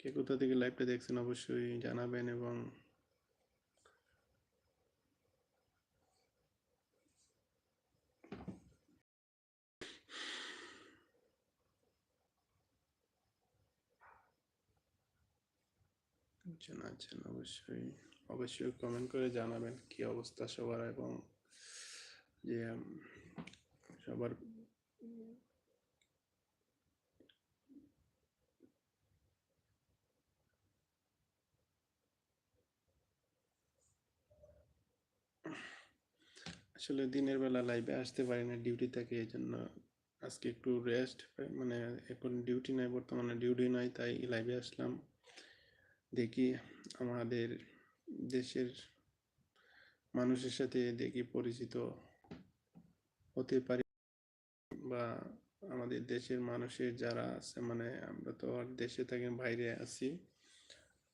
কে কোথা থেকে লাইভটা দেখছেন অবশ্যই জানাবেন এবং জানাচ্ছেন অবশ্যই অবশ্যই কমেন্ট করে জানাবেন কি অবস্থা সবার এবং যে সবার আসলে দিনের বেলা লাইভে আসতে পারি না ডিউটি থাকে এই জন্য আজকে একটু রেস্ট মানে এখন ডিউটি নাই, বর্তমানে ডিউটি নাই, তাই লাইভে আসলাম। দেখি আমাদের দেশের মানুষের সাথে দেখি পরিচিত হতে পারি বা আমাদের দেশের মানুষের যারা আছে মানে আমরা তো আর দেশে থাকি, বাইরে আছি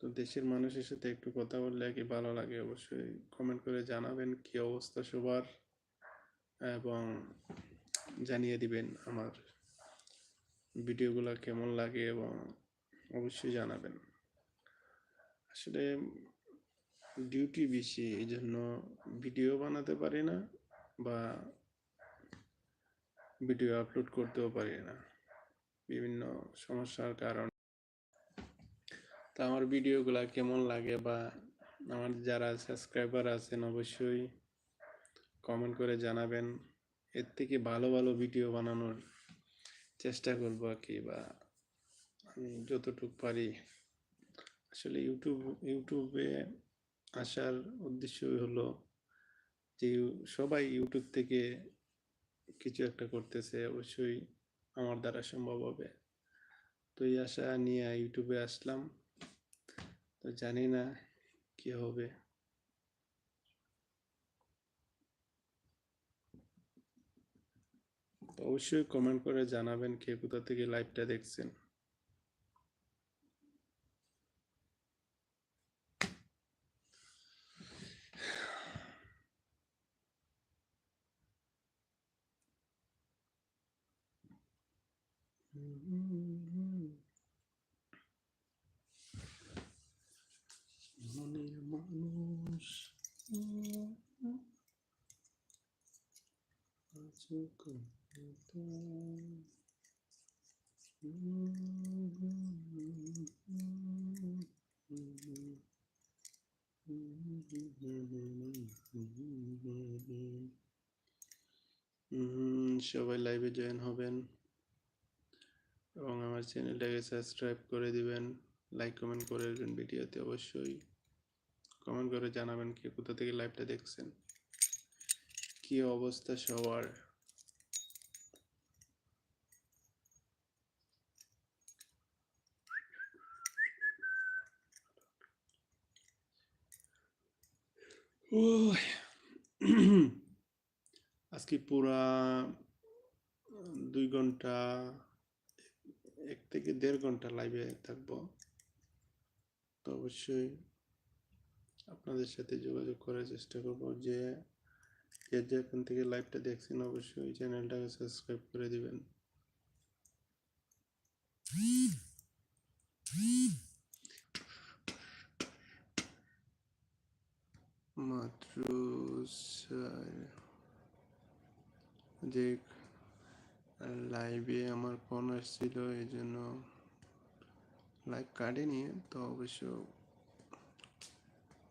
তো দেশের মানুষের সাথে একটু কথা বললে আর কি ভালো লাগে। অবশ্যই কমেন্ট করে জানাবেন কি অবস্থা সবার এবং জানিয়ে দিবেন আমার ভিডিওগুলো কেমন লাগে এবং অবশ্যই জানাবেন। আসলে ডিউটি বেশি এই জন্য ভিডিও বানাতে পারি না বা ভিডিও আপলোড করতেও পারি না। বিভিন্ন সমস্যার কারণে তা আমার ভিডিওগুলো কেমন লাগে বা আমার যারা সাবস্ক্রাইবার আছেন অবশ্যই কমেন্ট করে জানাবেন। এর থেকে ভালো ভালো ভিডিও বানানোর চেষ্টা করব আর কি বা আমি যতটুকু পারি। আসলে ইউটিউব ইউটিউবে আসার উদ্দেশ্যই হলো যে সবাই ইউটিউব থেকে কিছু একটা করতেছে, অবশ্যই আমার দ্বারা সম্ভব হবে। তো এই আশা নিয়ে ইউটিউবে আসলাম। তো জানি না কি হবে অবশ্যই কমেন্ট করে জানাবেন কে কোথা থেকে লাইভটা দেখছেন। মনের সবাই লাইভে জয়েন হবেন এবং আমার চ্যানেলটাকে সাবস্ক্রাইব করে দিবেন লাইক কমেন্ট করে দেবেন ভিডিওতে অবশ্যই। কমেন্ট করে জানাবেন কে, কোথা থেকে লাইভটা দেখছেন? কি অবস্থা সবার? আজকে পুরা দুই ঘণ্টা, এক থেকে দেড় ঘণ্টা লাইভে থাকব। তো অবশ্যই আপনাদের সাথে যোগাযোগ করার চেষ্টা করব যে যে যেখান থেকে লাইভটা দেখছেন, অবশ্যই ওই চ্যানেলটাকে সাবস্ক্রাইব করে দিবেন। মাত্র যে লাইভে আমার ফোন আসছিল, এই জন্য লাইভ কাটেনি তো অবশ্য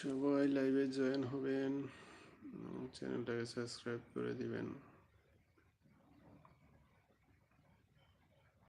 সবাই লাইভে জয়েন হবেন চ্যানেলটাকে সাবস্ক্রাইব করে দিবেন।